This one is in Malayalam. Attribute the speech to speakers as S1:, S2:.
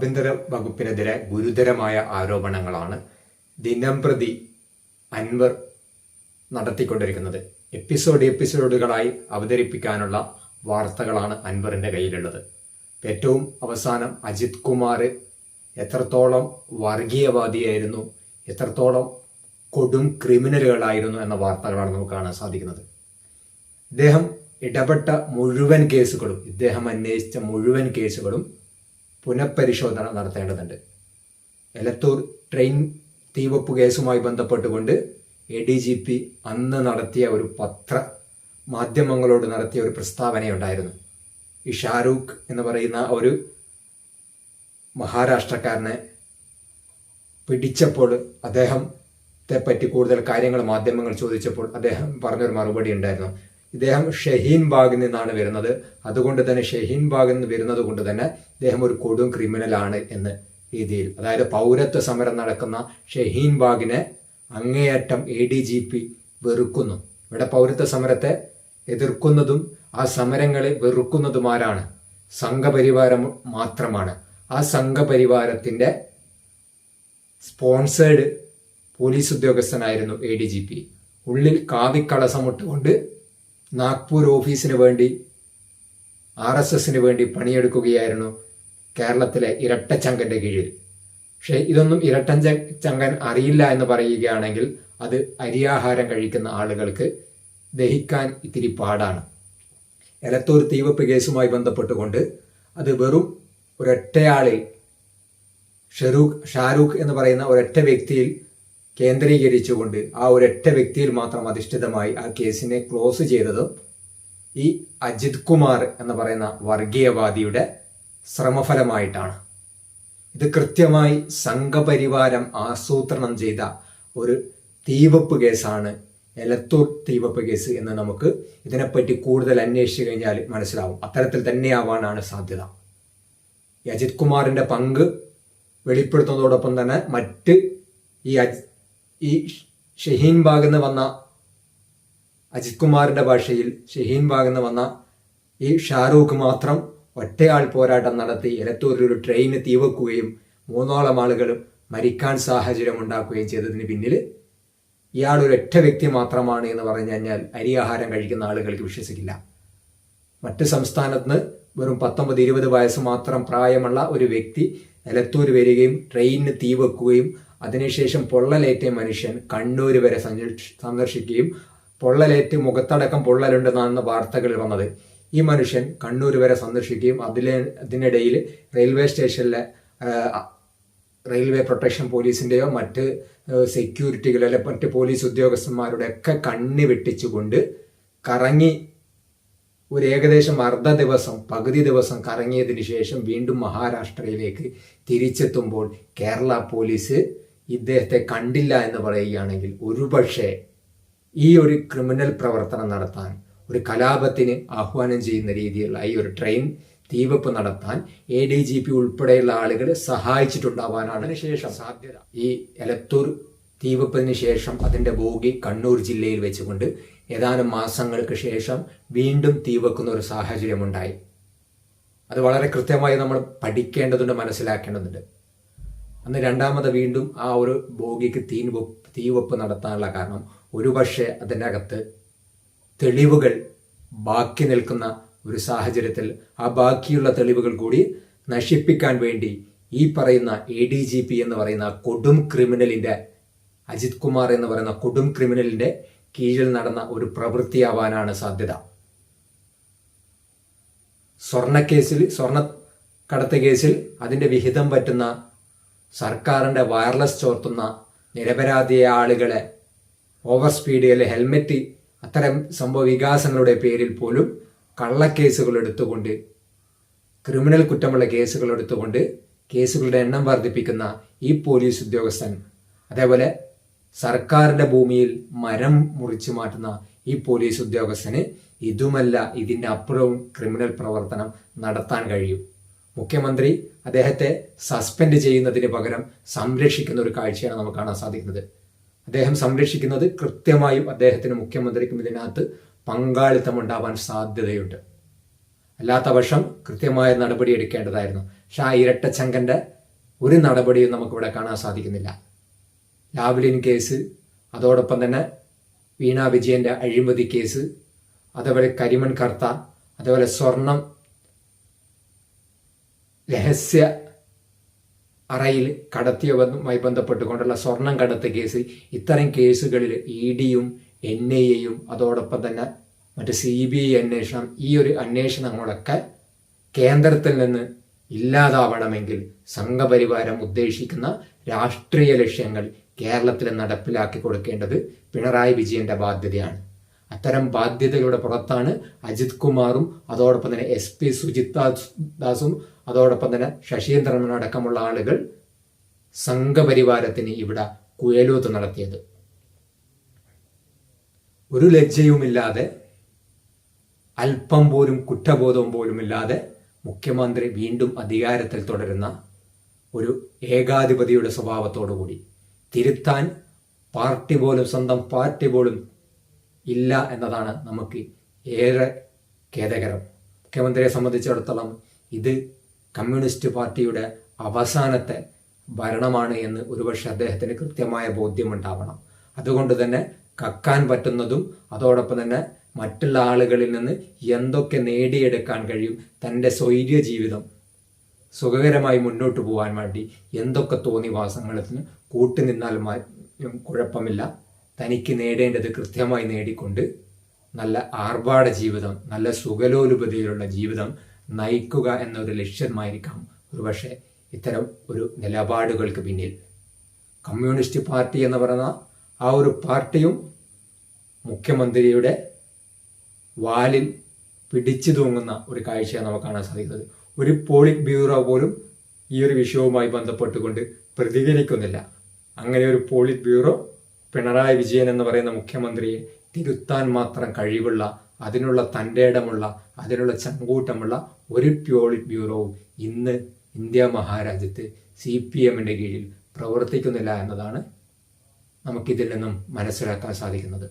S1: ആഭ്യന്തര വകുപ്പിനെതിരെ ഗുരുതരമായ ആരോപണങ്ങളാണ് ദിനം പ്രതി അൻവർ നടത്തിക്കൊണ്ടിരിക്കുന്നത്. എപ്പിസോഡ് എപ്പിസോഡുകളായി അവതരിപ്പിക്കാനുള്ള വാർത്തകളാണ് അൻവറിന്റെ കയ്യിലുള്ളത്. ഏറ്റവും അവസാനം അജിത് കുമാർ എത്രത്തോളം വർഗീയവാദിയായിരുന്നു എത്രത്തോളം കൊടും ക്രിമിനലുകളായിരുന്നു എന്ന വാർത്തകളാണ് നമുക്ക് കാണാൻ സാധിക്കുന്നത്. ഇദ്ദേഹം ഇടപെട്ട മുഴുവൻ കേസുകളും ഇദ്ദേഹം അന്വേഷിച്ച മുഴുവൻ കേസുകളും പുനഃപരിശോധന നടത്തേണ്ടതുണ്ട്. എലത്തൂർ ട്രെയിൻ തീവപ്പ് കേസുമായി ബന്ധപ്പെട്ടുകൊണ്ട് എ ഡി ജി പി അന്ന് നടത്തിയ ഒരു പത്ര മാധ്യമങ്ങളോട് നടത്തിയ ഒരു പ്രസ്താവനയുണ്ടായിരുന്നു. ഈ ഷാരൂഖ് എന്ന് പറയുന്ന ഒരു മഹാരാഷ്ട്രക്കാരനെ പിടിച്ചപ്പോൾ അദ്ദേഹത്തെ പറ്റി കൂടുതൽ കാര്യങ്ങൾ മാധ്യമങ്ങൾ ചോദിച്ചപ്പോൾ അദ്ദേഹം പറഞ്ഞൊരു മറുപടി ഉണ്ടായിരുന്നു. ഇദ്ദേഹം ഷഹീൻ ബാഗിൽ നിന്നാണ് വരുന്നത്. അതുകൊണ്ട് തന്നെ ഷഹീൻ ബാഗിൽ നിന്ന് വരുന്നത് കൊണ്ട് തന്നെ ഇദ്ദേഹം ഒരു കൊടും ക്രിമിനലാണ് എന്ന് രീതിയിൽ. അതായത് പൗരത്വ സമരം നടക്കുന്ന ഷഹീൻ ബാഗിനെ അങ്ങേയറ്റം എ ഡി ജി പി വെറുക്കുന്നു. ഇവിടെ പൗരത്വ സമരത്തെ എതിർക്കുന്നതും ആ സമരങ്ങളെ വെറുക്കുന്നതുമാരാണ് സംഘപരിവാരം മാത്രമാണ്. ആ സംഘപരിവാരത്തിന്റെ സ്പോൺസേഡ് പോലീസ് ഉദ്യോഗസ്ഥനായിരുന്നു എ ഡി ജി പി ഉള്ളിൽ കാവിക്കളസമിട്ടുകൊണ്ട് നാഗ്പൂർ ഓഫീസിന് വേണ്ടി ആർ എസ് എസിന് വേണ്ടി പണിയെടുക്കുകയായിരുന്നു കേരളത്തിലെ ഇരട്ടച്ചങ്കന്റെ കീഴിൽ. പക്ഷേ ഇതൊന്നും ഇരട്ടഞ്ച ചങ്കൻ അറിയില്ല എന്ന് പറയുകയാണെങ്കിൽ അത് അരിയാഹാരം കഴിക്കുന്ന ആളുകൾക്ക് ദഹിക്കാൻ ഇത്തിരി പാടാണ്. എലത്തൂർ തീവപ്പ് കേസുമായി ബന്ധപ്പെട്ടുകൊണ്ട് അത് വെറും ഒരൊറ്റയാളിൽ ഷെറൂഖ് ഷാരൂഖ് എന്ന് പറയുന്ന ഒരൊറ്റ വ്യക്തിയിൽ കേന്ദ്രീകരിച്ചുകൊണ്ട് ആ ഒരൊറ്റ വ്യക്തിയിൽ മാത്രം അധിഷ്ഠിതമായി ആ കേസിനെ ക്ലോസ് ചെയ്തത് ഈ അജിത് കുമാർ എന്ന് പറയുന്ന വർഗീയവാദിയുടെ ശ്രമഫലമായിട്ടാണ്. ഇത് കൃത്യമായി സംഘപരിവാരം ആസൂത്രണം ചെയ്ത ഒരു തീവപ്പ് കേസാണ് എലത്തൂർ തീവപ്പ് കേസ് എന്ന് നമുക്ക് ഇതിനെപ്പറ്റി കൂടുതൽ അന്വേഷിച്ചു കഴിഞ്ഞാൽ മനസ്സിലാവും. അത്തരത്തിൽ തന്നെയാവാനാണ് സാധ്യത. ഈ അജിത് കുമാറിന്റെ പങ്ക് വെളിപ്പെടുത്തുന്നതോടൊപ്പം തന്നെ മറ്റ് ഈ ഈ ഷഹീൻ എന്ന് വന്ന അജിത് കുമാറിന്റെ ഭാഷയിൽ ഷഹീൻ എന്ന് വന്ന ഈ ഷാറൂഖ് മാത്രം ഒറ്റയാൾ പോരാട്ടം നടത്തി എലത്തൂരിൽ ഒരു ട്രെയിന് തീവക്കുകയും മൂന്നോളം ആളുകൾ മരിക്കാൻ സാഹചര്യം ഉണ്ടാക്കുകയും ചെയ്തതിന് പിന്നിൽ ഇയാൾ ഒരു ഒറ്റ വ്യക്തി മാത്രമാണ് എന്ന് പറഞ്ഞു കഴിഞ്ഞാൽ അരിയാഹാരം കഴിക്കുന്ന ആളുകൾക്ക് വിശ്വസിക്കില്ല. മറ്റ് സംസ്ഥാനത്ത് വെറും പത്തൊമ്പത് ഇരുപത് വയസ്സ് മാത്രം പ്രായമുള്ള ഒരു വ്യക്തി എലത്തൂർ വരികയും ട്രെയിനിന് തീ വെക്കുകയും അതിനുശേഷം പൊള്ളലേറ്റ മനുഷ്യൻ കണ്ണൂർ വരെ സന്ദർശിക്കുകയും പൊള്ളലേറ്റ് മുഖത്തടക്കം പൊള്ളലുണ്ടെന്നാണ് വാർത്തകൾ വന്നത്. ഈ മനുഷ്യൻ കണ്ണൂർ വരെ സന്ദർശിക്കുകയും അതിലെ അതിനിടയിൽ റെയിൽവേ സ്റ്റേഷനിലെ റെയിൽവേ പ്രൊട്ടക്ഷൻ പോലീസിന്റെയോ മറ്റ് സെക്യൂരിറ്റികളോ അല്ലെ മറ്റ് പോലീസ് ഉദ്യോഗസ്ഥന്മാരുടെ ഒക്കെ കണ്ണി വെട്ടിച്ചുകൊണ്ട് കറങ്ങി ഒരു ഏകദേശം അർദ്ധ ദിവസം പകുതി ദിവസം കറങ്ങിയതിന് ശേഷം വീണ്ടും മഹാരാഷ്ട്രയിലേക്ക് തിരിച്ചെത്തുമ്പോൾ കേരള പോലീസ് ഇദ്ദേഹത്തെ കണ്ടില്ല എന്ന് പറയുകയാണെങ്കിൽ ഒരുപക്ഷെ ഈ ഒരു ക്രിമിനൽ പ്രവർത്തനം നടത്താൻ ഒരു കലാപത്തിന് ആഹ്വാനം ചെയ്യുന്ന രീതിയിലുള്ള ഈ ഒരു ട്രെയിൻ തീവെപ്പ് നടത്താൻ എ ഡി ജി പി ഉൾപ്പെടെയുള്ള ആളുകൾ സഹായിച്ചിട്ടുണ്ടാവാനാണ് ശേഷം സാധ്യത. ഈ എലത്തൂർ തീവെപ്പിന് ശേഷം അതിന്റെ ബോഗി കണ്ണൂർ ജില്ലയിൽ വെച്ചുകൊണ്ട് ഏതാനും മാസങ്ങൾക്ക് ശേഷം വീണ്ടും തീവെക്കുന്ന ഒരു സാഹചര്യമുണ്ടായി. അത് വളരെ കൃത്യമായി നമ്മൾ പഠിക്കേണ്ടതുണ്ട് മനസ്സിലാക്കേണ്ടതുണ്ട്. അന്ന് രണ്ടാമത് വീണ്ടും ആ ഒരു ബോഗിക്ക് തീ തീവെപ്പ് നടത്താനുള്ള കാരണം ഒരുപക്ഷെ അതിന്റെ അകത്ത് തെളിവുകൾ ബാക്കി നിൽക്കുന്ന ഒരു സാഹചര്യത്തിൽ ആ ബാക്കിയുള്ള തെളിവുകൾ കൂടി നശിപ്പിക്കാൻ വേണ്ടി ഈ പറയുന്ന എ ഡി ജി പി എന്ന് പറയുന്ന കൊടും ക്രിമിനലിന്റെ അജിത് കുമാർ എന്ന് പറയുന്ന കൊടും ക്രിമിനലിന്റെ കീഴിൽ നടന്ന ഒരു പ്രവൃത്തിയാവാനാണ് സാധ്യത. സ്വർണക്കേസിൽ സ്വർണ കടത്ത് കേസിൽ അതിന്റെ വിഹിതം പറ്റുന്ന സർക്കാരിന്റെ വയർലെസ് ചോർത്തുന്ന നിരപരാധിയായ ആളുകളെ ഓവർ സ്പീഡ് അല്ലെ ഹെൽമെറ്റ് അത്തരം സംഭവ വികാസങ്ങളുടെ പേരിൽ പോലും കള്ളക്കേസുകൾ എടുത്തുകൊണ്ട് ക്രിമിനൽ കുറ്റമുള്ള കേസുകൾ എടുത്തുകൊണ്ട് കേസുകളുടെ എണ്ണം വർദ്ധിപ്പിക്കുന്ന ഈ പോലീസ് ഉദ്യോഗസ്ഥൻ അതേപോലെ സർക്കാരിന്റെ ഭൂമിയിൽ മരം മുറിച്ചു മാറ്റുന്ന ഈ പോലീസ് ഉദ്യോഗസ്ഥന് ഇതുമല്ല ഇതിന്റെ അപ്പുറവും ക്രിമിനൽ പ്രവർത്തനം നടത്താൻ കഴിയും. മുഖ്യമന്ത്രി അദ്ദേഹത്തെ സസ്പെൻഡ് ചെയ്യുന്നതിന് പകരം സംരക്ഷിക്കുന്ന ഒരു കാഴ്ചയാണ് നമുക്ക് കാണാൻ സാധിക്കുന്നത്. അദ്ദേഹം സംരക്ഷിക്കുന്നത് കൃത്യമായും അദ്ദേഹത്തിന് മുഖ്യമന്ത്രിക്കും ഇതിനകത്ത് പങ്കാളിത്തം ഉണ്ടാവാൻ സാധ്യതയുണ്ട്. അല്ലാത്ത പക്ഷം കൃത്യമായ നടപടി എടുക്കേണ്ടതായിരുന്നു. പക്ഷെ ആ ഇരട്ടച്ചങ്കന്റെ ഒരു നടപടിയും നമുക്കിവിടെ കാണാൻ സാധിക്കുന്നില്ല. ലാവ്ലിൻ കേസ് അതോടൊപ്പം തന്നെ വീണ വിജയന്റെ അഴിമതി കേസ് അതേപോലെ കരിമൺ കർത്ത അതേപോലെ സ്വർണം രഹസ്യ അറയിൽ കടത്തിയവുമായി ബന്ധപ്പെട്ടുകൊണ്ടുള്ള സ്വർണം കടത്ത കേസ് ഇത്തരം കേസുകളിൽ ഇ ഡിയും എൻ ഐ എയും അതോടൊപ്പം തന്നെ മറ്റ് സി ബി ഐ അന്വേഷണം ഈ ഒരു അന്വേഷണങ്ങളൊക്കെ കേന്ദ്രത്തിൽ നിന്ന് ഇല്ലാതാവണമെങ്കിൽ സംഘപരിവാരം ഉദ്ദേശിക്കുന്ന രാഷ്ട്രീയ ലക്ഷ്യങ്ങൾ കേരളത്തിൽ നടപ്പിലാക്കി കൊടുക്കേണ്ടത് പിണറായി വിജയന്റെ ബാധ്യതയാണ്. അത്തരം ബാധ്യതകളുടെ പുറത്താണ് അജിത് കുമാറും അതോടൊപ്പം തന്നെ എസ് പി സുജിത് ദാസും അതോടൊപ്പം തന്നെ ശശീന്ദ്രനടക്കമുള്ള ആളുകൾ സംഘപരിവാരത്തിന് ഇവിടെ കുയലൂത്ത് നടത്തിയത്. ഒരു ലജ്ജയുമില്ലാതെ അല്പം പോലും കുറ്റബോധം പോലുമില്ലാതെ മുഖ്യമന്ത്രി വീണ്ടും അധികാരത്തിൽ തുടരുന്ന ഒരു ഏകാധിപതിയുടെ സ്വഭാവത്തോടുകൂടി തിരുത്താൻ പാർട്ടി പോലും സ്വന്തം പാർട്ടി പോലും ഇല്ല എന്നതാണ് നമുക്ക് ഏറെ ഖേദകരം. മുഖ്യമന്ത്രിയെ സംബന്ധിച്ചിടത്തോളം ഇത് കമ്മ്യൂണിസ്റ്റ് പാർട്ടിയുടെ അവസാനത്തെ ഭരണമാണ് എന്ന് ഒരുപക്ഷെ അദ്ദേഹത്തിന് കൃത്യമായ ബോധ്യമുണ്ടാവണം. അതുകൊണ്ട് തന്നെ കക്കാൻ പറ്റുന്നതും അതോടൊപ്പം തന്നെ മറ്റുള്ള ആളുകളിൽ നിന്ന് എന്തൊക്കെ നേടിയെടുക്കാൻ കഴിയും തന്റെ സ്വൈര്യ ജീവിതം സുഖകരമായി മുന്നോട്ട് പോകാൻ വേണ്ടി എന്തൊക്കെ തോന്നിവാസങ്ങളത്തിന് കൂട്ടുനിന്നാൽ കുഴപ്പമില്ല. തനിക്ക് നേടേണ്ടത് കൃത്യമായി നേടിക്കൊണ്ട് നല്ല ആർഭാട ജീവിതം നല്ല സുഖലോലുപതയിലുള്ള ജീവിതം നയിക്കുക എന്നൊരു ലക്ഷ്യമായിരിക്കാം. ഒരുപക്ഷെ ഇത്തരം ഒരു നിലപാടുകൾക്ക് പിന്നിൽ കമ്മ്യൂണിസ്റ്റ് പാർട്ടി എന്ന് പറയുന്ന ആ ഒരു പാർട്ടിയും മുഖ്യമന്ത്രിയുടെ വാലിൽ പിടിച്ചു തൂങ്ങുന്ന ഒരു കാഴ്ചയാണ് നമുക്ക് കാണാൻ സാധിക്കുന്നത്. ഒരു പോളിറ്റ് ബ്യൂറോ പോലും ഈ ഒരു വിഷയവുമായി ബന്ധപ്പെട്ടുകൊണ്ട് പ്രതികരിക്കുന്നില്ല. അങ്ങനെ ഒരു പോളിറ്റ് ബ്യൂറോ പിണറായി വിജയൻ എന്ന് പറയുന്ന മുഖ്യമന്ത്രിയെ തിരുത്താൻ മാത്രം കഴിവുള്ള അതിനുള്ള തന്റെ ഇടമുള്ള അതിനുള്ള ചങ്കൂട്ടമുള്ള ഒരു പ്യോളിറ്റ് ബ്യൂറോവും ഇന്ന് ഇന്ത്യ മഹാരാജ്യത്ത് സി പി എമ്മിന്റെ കീഴിൽ പ്രവർത്തിക്കുന്നില്ല എന്നതാണ് നമുക്കിതിൽ നിന്നും മനസ്സിലാക്കാൻ സാധിക്കുന്നത്.